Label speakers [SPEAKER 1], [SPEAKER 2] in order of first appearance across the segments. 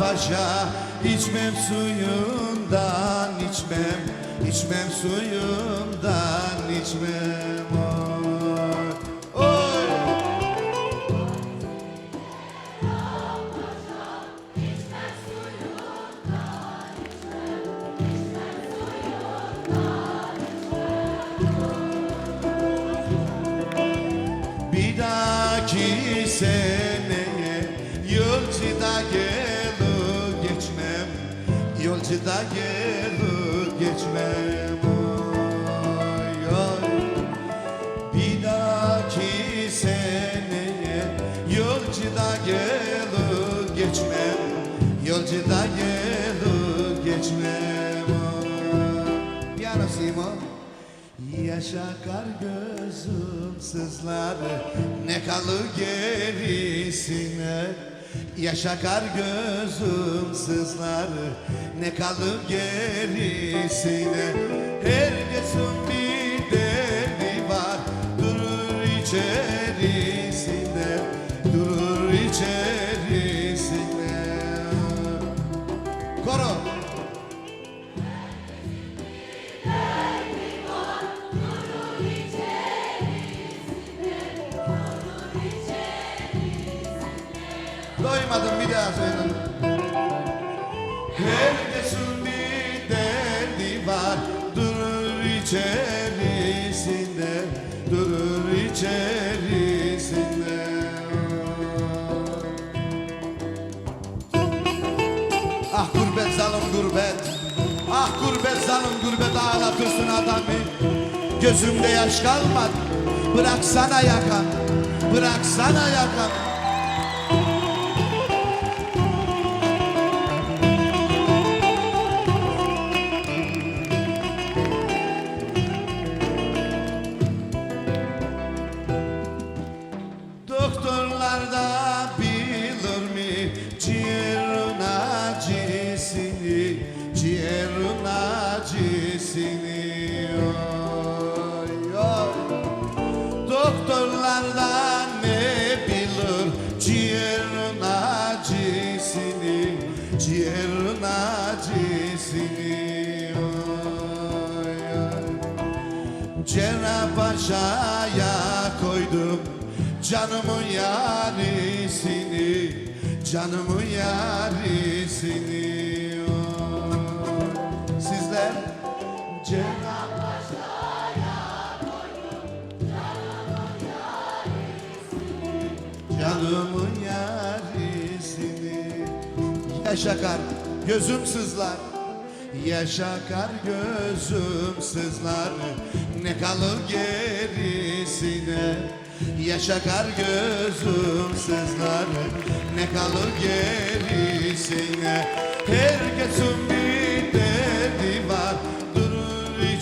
[SPEAKER 1] paşa içmem suyundan içmem içmem suyundan içmem oy. Oy. Bir dahaki seneye Yolcuda gelu geçmem oy. Bir dahaki seneye yolcuda gelu geçmem Yolcuda gelu geçmem oy. Piano Simo Yaşakar gözüm sızlar Ne kalır gerisine Yaşakar gözüm sızlar. Ne kalır gerisine Doymadım bir daha söyledim. Herkesin bir derdi var. Durur içerisinde Durur içerisinde. Ah gurbet zalim gurbet. Ah gurbet zalim gurbet ağlatırsın adamı. Gözümde yaş kalmadı. Bıraksana yakan Bıraksana yakan acısını. Oy, oy. Doktorlar da ne bilir ciğerin acısını, ciğerin acısını. Oy. Cerrahpaşa'ya koydum canımın yarisini Canımın yarisini. Sizler Canımın yarisini Yaşakar gözüm sızlar. Yaşakar gözüm sızlar. Ne kalır gerisine? Yaşakar gözüm sızlar. Ne kalır gerisine? Herkesin bir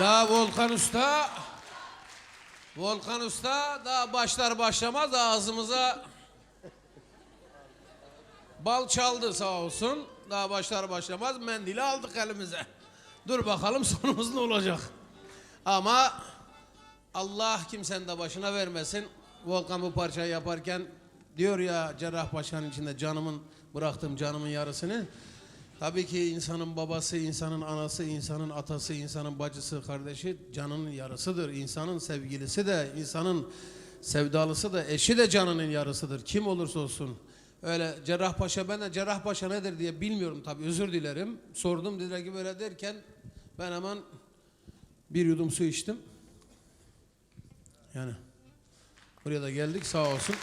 [SPEAKER 2] Daha Volkan Usta Volkan Usta daha başlar başlamaz ağzımıza bal çaldı sağ olsun. Daha başlar başlamaz mendili aldık elimize. Dur bakalım sonumuz ne olacak. Ama Allah kimsenin de başına vermesin. Volkan bu parçayı yaparken diyor ya Cerrahpaşa'nın içinde canımın bıraktım canımın yarısını. Tabii ki insanın babası, insanın anası, insanın atası, insanın bacısı, kardeşi canının yarısıdır. İnsanın sevgilisi de, insanın sevdalısı da, eşi de canının yarısıdır. Kim olursa olsun. Öyle Cerrahpaşa, ben de Cerrahpaşa nedir diye bilmiyorum tabii özür dilerim. Sordum dediler ki böyle derken ben hemen Bir yudum su içtim. Yani buraya da geldik sağ olsun.